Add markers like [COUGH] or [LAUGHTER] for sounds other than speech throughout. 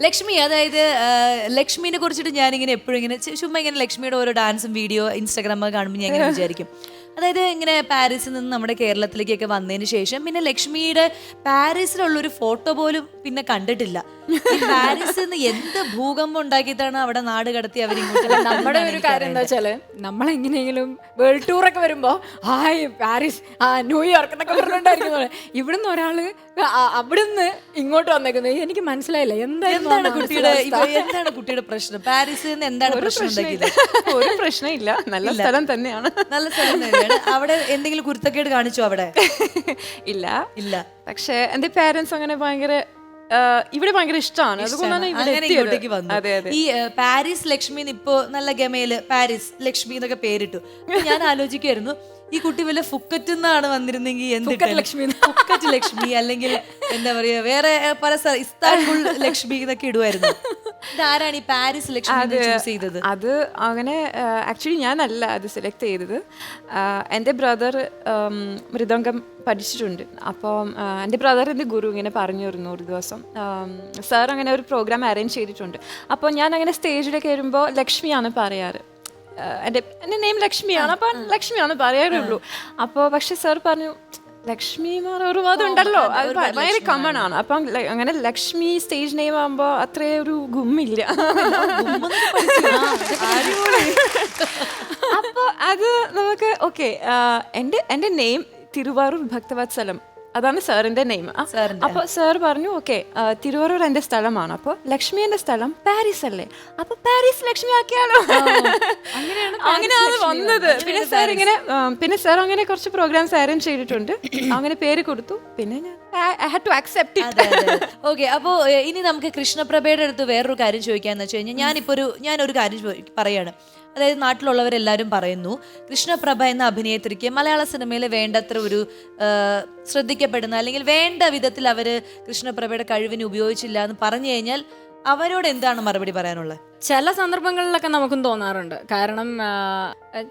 ലക്ഷ്മി അതായത് ലക്ഷ്മിനെ കുറിച്ചിട്ട് ഞാനിങ്ങനെ എപ്പോഴും ഇങ്ങനെ ചുമ്മാ ഇങ്ങനെ ലക്ഷ്മിയുടെ ഓരോ ഡാൻസും വീഡിയോ ഇൻസ്റ്റാഗ്രാമൊക്കെ കാണുമ്പോൾ ഞാൻ ഇങ്ങനെ വിചാരിക്കും. അതായത് ഇങ്ങനെ പാരീസിൽ നിന്ന് നമ്മുടെ കേരളത്തിലേക്കൊക്കെ വന്നതിന് ശേഷം പിന്നെ ലക്ഷ്മിയുടെ പാരീസിലുള്ള ഒരു ഫോട്ടോ പോലും പിന്നെ കണ്ടിട്ടില്ല. പാരീസിൽ നിന്ന് എന്ത് ഭൂകമ്പം ഉണ്ടാക്കിയിട്ടാണ് അവിടെ നാട് കടത്തി അവർ നമ്മുടെ ഒരു കാര്യം എന്താ വെച്ചാൽ നമ്മളെങ്ങനെയെങ്കിലും വേൾഡ് ടൂർ ഒക്കെ വരുമ്പോ ഹായ് പാരീസ് ആ ന്യൂയോർക്ക് എന്നൊക്കെ പറഞ്ഞിട്ടുണ്ടായിരിക്കും ഇവിടുന്ന് ഒരാൾ അവിടുന്ന് ഇങ്ങോട്ട് വന്നേക്കുന്നത് എനിക്ക് മനസ്സിലായില്ല. എന്താണ് കുട്ടിയുടെ? എന്താണ് കുട്ടിയുടെ പ്രശ്നം? പാരീസിൽ നിന്ന് എന്താണ് പ്രശ്നം ഒരു പ്രശ്നമില്ല നല്ല സ്ഥലം തന്നെയാണ്. നല്ല സ്ഥലം തന്നെയാണ്. അവിടെ എന്തെങ്കിലും കുരുത്തക്കേട് കാണിച്ചോ അവിടെ? ഇല്ല. ഇല്ല. പക്ഷെ എന്റെ പാരന്റ്സ് അങ്ങനെ ഭയങ്കര ഇവിടെ ഭയങ്കര ഇഷ്ടമാണ്. അതുകൊണ്ടാണ് ഈ പാരീസ് ലക്ഷ്മി ഇപ്പോ നല്ല ഗമയിൽ പാരീസ് ലക്ഷ്മി എന്നൊക്കെ പേരിട്ടു. ഞാൻ ആലോചിക്കുമായിരുന്നു ഈ കുട്ടി വല്ല ഫുക്കറ്റ് നിന്നാണ് വന്നിരുന്നെങ്കിൽ ലക്ഷ്മി. ഫുക്കറ്റ് ലക്ഷ്മി അല്ലെങ്കിൽ എന്താ പറയാ വേറെ പല ഇസ്താൻബുൾ ലക്ഷ്മി എന്നൊക്കെ ഇടുമായിരുന്നു ഇതാരാണ് ഈ പാരീസ് ലക്ഷ്മി ചൂസ് ചെയ്തത്? അത് അങ്ങനെ ആക്ച്വലി ഞാനല്ല അത് സെലക്ട് ചെയ്തത്. എന്റെ ബ്രദർ മൃദംഗം പഠിച്ചിട്ടുണ്ട്. അപ്പോൾ എന്റെ ബ്രദർ എന്റെ ബ്രദറിന്റെ ഗുരു ഇങ്ങനെ പറഞ്ഞു തരുന്നു ഒരു ദിവസം. സാർ അങ്ങനെ ഒരു പ്രോഗ്രാം അറേഞ്ച് ചെയ്തിട്ടുണ്ട്. അപ്പോൾ ഞാൻ അങ്ങനെ സ്റ്റേജിലേക്ക് വരുമ്പോൾ ലക്ഷ്മിയാണ് പറയാറ്. എന്റെ എന്റെ നെയിം ലക്ഷ്മിയാണ് അപ്പം ലക്ഷ്മിയാണ് പറയാറുള്ളൂ. അപ്പോൾ പക്ഷെ സാർ പറഞ്ഞു ലക്ഷ്മിമാർ ഒരുപാട് ഉണ്ടല്ലോ. അത് ഭയങ്കര കമൺ ആണ്. അപ്പം അങ്ങനെ ലക്ഷ്മി സ്റ്റേജ് നെയിം ആകുമ്പോൾ അത്രേ ഒരു ഗുമ്മില്ല. [LAUGHS] അപ്പോൾ അത് നമുക്ക് ഓക്കെ എന്റെ എന്റെ നെയിം തിരുവാറൂർ ഭക്തവത്സലം അതാണ് സാറിന്റെ നെയിം അപ്പൊ സാർ പറഞ്ഞു ഓക്കെ തിരുവാറൂർ എന്റെ സ്ഥലമാണ്. അപ്പൊ ലക്ഷ്മി എന്റെ സ്ഥലം പാരീസ് അല്ലേ? അപ്പൊ പാരീസ് ലക്ഷ്മി ആക്കിയാലോ? അങ്ങനെയാണ് [LAUGHS] വന്നത്. പിന്നെ സാർ ഇങ്ങനെ പിന്നെ സാർ അങ്ങനെ കുറച്ച് പ്രോഗ്രാംസ് അറേഞ്ച് ചെയ്തിട്ടുണ്ട്. അങ്ങനെ പേര് കൊടുത്തു. പിന്നെ ഞാൻ I had to accept it okay അപ്പോ ഏഹ്, ഇനി നമുക്ക് കൃഷ്ണപ്രഭയുടെ അടുത്ത് വേറൊരു കാര്യം ചോദിക്കാന്ന് വെച്ച് കഴിഞ്ഞാൽ ഞാനിപ്പോ ഒരു ഞാനൊരു കാര്യം ചോദി- പറയാണ്. അതായത് നാട്ടിലുള്ളവരെല്ലാവരും പറയുന്നു കൃഷ്ണപ്രഭ എന്ന അഭിനേത്രിക്ക് മലയാള സിനിമയിൽ വേണ്ടത്ര ഒരു ശ്രദ്ധിക്കപ്പെടുന്ന അല്ലെങ്കിൽ വേണ്ട വിധത്തിൽ അവർ കൃഷ്ണപ്രഭയുടെ കഴിവിനെ ഉപയോഗിച്ചില്ല എന്ന് പറഞ്ഞു കഴിഞ്ഞാൽ അവരോട് എന്താണ് മറുപടി പറയാനുള്ളത്? ചില സന്ദർഭങ്ങളിലൊക്കെ നമുക്കും തോന്നാറുണ്ട്. കാരണം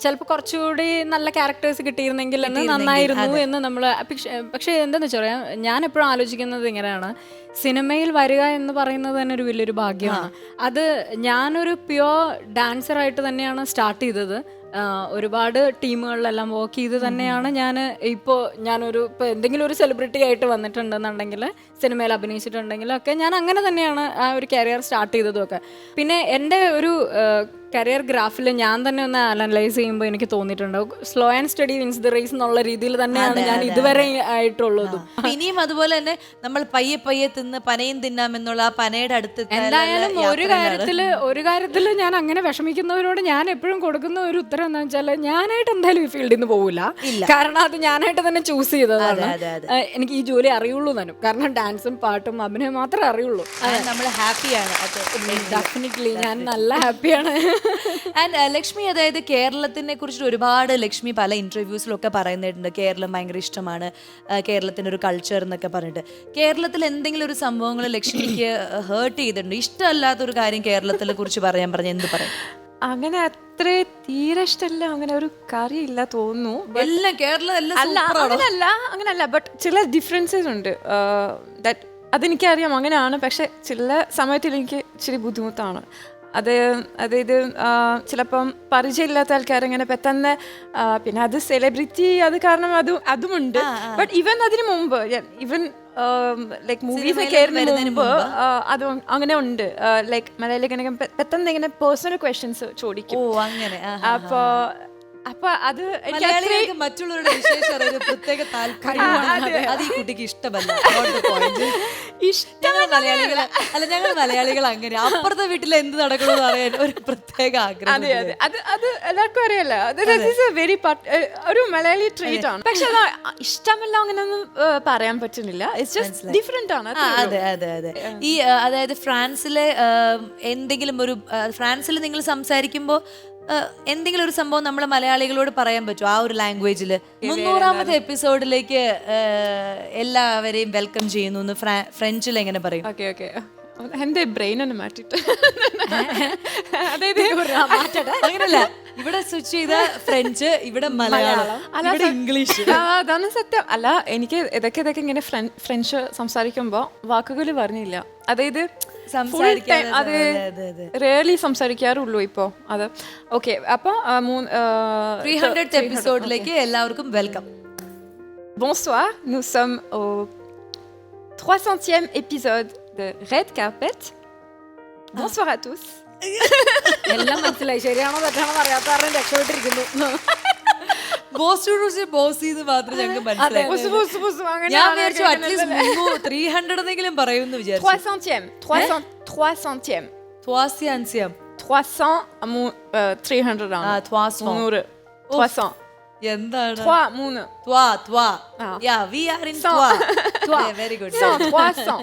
ചിലപ്പോൾ കുറച്ചുകൂടി നല്ല ക്യാരക്ടേഴ്സ് കിട്ടിയിരുന്നെങ്കിൽ എന്ന് നന്നായിരുന്നു എന്ന് നമ്മൾ പക്ഷേ എന്താണെന്ന് വെച്ചാൽ പറയാം ഞാൻ എപ്പോഴും ആലോചിക്കുന്നത് ഇങ്ങനെയാണ്. സിനിമയിൽ വരിക എന്ന് പറയുന്നത് തന്നെ ഒരു വലിയൊരു ഭാഗ്യമാണ്. അത് ഞാനൊരു പ്യുവർ ഡാൻസറായിട്ട് തന്നെയാണ് സ്റ്റാർട്ട് ചെയ്തത്. ഒരുപാട് ടീമുകളിലെല്ലാം വർക്ക് ചെയ്ത് തന്നെയാണ് ഞാൻ ഇപ്പോൾ ഞാനൊരു ഇപ്പോൾ എന്തെങ്കിലും ഒരു സെലിബ്രിറ്റി ആയിട്ട് വന്നിട്ടുണ്ടെന്നുണ്ടെങ്കിൽ സിനിമയിൽ അഭിനയിച്ചിട്ടുണ്ടെങ്കിൽ ഒക്കെ ഞാൻ അങ്ങനെ തന്നെയാണ് ആ ഒരു കരിയർ സ്റ്റാർട്ട് ചെയ്തതും ഒക്കെ. പിന്നെ എന്റെ ഒരു കരിയർ ഗ്രാഫിൽ ഞാൻ തന്നെ ഒന്ന് അനലൈസ് ചെയ്യുമ്പോൾ എനിക്ക് തോന്നിയിട്ടുണ്ട്. Slow and steady wins the race എന്നുള്ള രീതിയിൽ തന്നെയാണ് ഞാൻ ഇതുവരെ ആയിട്ടുള്ളതും. ഇനിയും അതുപോലെ തന്നെ നമ്മൾ പയ്യെ പയ്യെ തിന്ന് പനയും തിന്നാം എന്നുള്ള ആ പനയുടെ അടുത്ത് എന്തായാലും ഒരു കാര്യത്തിൽ കാര്യത്തിൽ ഒരു കാര്യത്തിൽ ഞാൻ അങ്ങനെ വിഷമിക്കുന്നവരോട് ഞാൻ എപ്പോഴും കൊടുക്കുന്ന ഒരു ഉത്തരം എന്താ വെച്ചാൽ ഞാനായിട്ട് എന്തായാലും ഈ ഫീൽഡിൽ നിന്ന് പോകില്ല കാരണം അത് ഞാനായിട്ട് തന്നെ ചൂസ് ചെയ്തതാണ്. എനിക്ക് ഈ ജോലി അറിയുള്ളൂ തന്നെ കാരണം ഡാൻസും പാട്ടും അഭിനയം മാത്രമേ അറിയുള്ളൂ. നമ്മൾ ഹാപ്പിയാണ് ഡെഫിനറ്റ്ലി ഞാൻ നല്ല ഹാപ്പിയാണ് ആൻഡ് [LAUGHS] ലക്ഷ്മി അതായത് കേരളത്തിനെ കുറിച്ചിട്ട് ഒരുപാട് ലക്ഷ്മി പല ഇന്റർവ്യൂസിലൊക്കെ പറയുന്നുണ്ട്. കേരളം ഭയങ്കര ഇഷ്ടമാണ്. കേരളത്തിന്റെ കേരളത്തിന്റെ ഒരു കൾച്ചർ എന്നൊക്കെ പറഞ്ഞിട്ട്. കേരളത്തിൽ എന്തെങ്കിലും ഒരു സംഭവങ്ങൾ ലക്ഷ്മിക്ക് ഹേർട്ട് ചെയ്തിട്ടുണ്ട്? ഇഷ്ടമല്ലാത്ത ഒരു കാര്യം കേരളത്തിനെ കുറിച്ച് പറയാൻ പറഞ്ഞ എന്ത് പറയും? [LAUGHS] അങ്ങനെ അത്ര തീരെ ഇഷ്ടമല്ല അങ്ങനെ ഒരു കറി ഇല്ല തോന്നുന്നു എല്ലാം കേരളം എല്ലാം അല്ല അങ്ങനല്ല അങ്ങനല്ല. ബട്ട് ചില ഡിഫറൻസസ് ഉണ്ട്. ദാറ്റ് അതെനിക്കറിയാം. അങ്ങനെയാണ്. പക്ഷെ ചില സമയത്തിൽ എനിക്ക് ഇച്ചിരി ബുദ്ധിമുട്ടാണ്. അത് അതായത് ചിലപ്പം പരിചയമില്ലാത്ത ആൾക്കാരിങ്ങനെ പെട്ടെന്ന് പിന്നെ അത് സെലിബ്രിറ്റി അത് കാരണം അത് അതുമുണ്ട്. ബട്ട് ഇവൻ അതിന് മുമ്പ് ഇവൻ ലൈക്ക് മൂവീസ് ഒക്കെ ആയിരുന്നതിന് മുമ്പ് ആ, അത് അങ്ങനെ ഉണ്ട്. ലൈക്ക് മലയാളിക്ക് പെട്ടെന്ന് ഇങ്ങനെ പേഴ്സണൽ ക്വസ്റ്റ്യൻസ് ചോദിക്കും. ആ. അപ്പൊ അത് മലയാളികൾക്ക് മറ്റുള്ളവരുടെ വിശേഷം ഒരു പ്രത്യേക താല്പര്യമാണ് അത്. ഈ കുട്ടിക്ക് ഇഷ്ടമല്ല. ഞങ്ങൾ മലയാളികൾ അല്ല ഞങ്ങൾ മലയാളികൾ അങ്ങനെ. അപ്പുറത്തെ വീട്ടിൽ എന്ത് നടക്കണമെന്ന് അറിയാൻ ഒരു പ്രത്യേക ആഗ്രഹം അതെ അതെ. അത് അത് എല്ലാവർക്കും അറിയാലോ. വെരി ഒരു മലയാളി ട്രീറ്റ് ആണ്. പക്ഷെ അത് ഇഷ്ടമല്ല അങ്ങനെയൊന്നും പറയാൻ പറ്റുന്നില്ല. ഡിഫറെന്റ് ആണ് അതെ അതെ അതെ. ഈ അതായത് ഫ്രാൻസിലെ എന്തെങ്കിലും ഒരു ഫ്രാൻസിൽ നിങ്ങൾ സംസാരിക്കുമ്പോൾ എന്തെങ്കിലും ഒരു സംഭവം നമ്മൾ മലയാളികളോട് പറയാൻ പറ്റുമോ? ആ ഒരു ലാംഗ്വേജിൽ മുന്നൂറാമത്തെ എപ്പിസോഡിലേക്ക് എല്ലാവരെയും വെൽക്കം ചെയ്യുന്നു എന്ന് ഫ്രാ- ഫ്രഞ്ചിൽ എങ്ങനെ പറയും? Okay okay. എന്റെ ബ്രെയിൻ ഒന്ന് മാറ്റിട്ട്. അതായത് അങ്ങനല്ല. ഇവിടെ സ്വിച്ച് ചെയ്ത ഫ്രഞ്ച് ഇവിടെ മലയാളം ഇംഗ്ലീഷ് അതാണ് സത്യം. അല്ല എനിക്ക് ഇതൊക്കെ ഇതൊക്കെ ഇങ്ങനെ ഫ്രഞ്ച് സംസാരിക്കുമ്പോൾ വാക്കുകൾ പറഞ്ഞില്ല. അതായത് അത്. റേർലി സംസാരിക്കാറുള്ളൂ ഇപ്പോൾ അത് ഓക്കെ അപ്പോൾ ത്രീ ഹൺഡ്രഡ് എപ്പിസോഡിലേക്ക് എല്ലാവർക്കും welcome Bonsoir, nous sommes au 300e épisode de Red Carpet. Bonsoir à tous. [LAUGHS] എല്ലാം മനസ്സിലായി ശരിയാണോ തെറ്റാണോ അറിയാത്ത കാരണം രക്ഷപ്പെട്ടിരിക്കുന്നു [LAUGHS] ബോസ് ബോസ് ഇത് മാത്രം ഞങ്ങൾക്ക് മനസ്സിലായി ഞാൻ വിചാരിച്ചു അറ്റ്ലീസ്റ്റ് ത്രീ ഹൺഡ്രഡ് എന്നെങ്കിലും പറയുമെന്ന് വിചാരിച്ചു 300e, 300, 300e. ത്വാസി അൻസ്യം 300 à 300 ആ ആണ്. ത്വാസോ മുന്നൂറ്. 300. എന്താണ് 3, മൂന്ന്. ത്വാ ത്വാ യാ വി ആർ ഇൻ സോ. ത്വാ വെരി ഗുഡ് 300.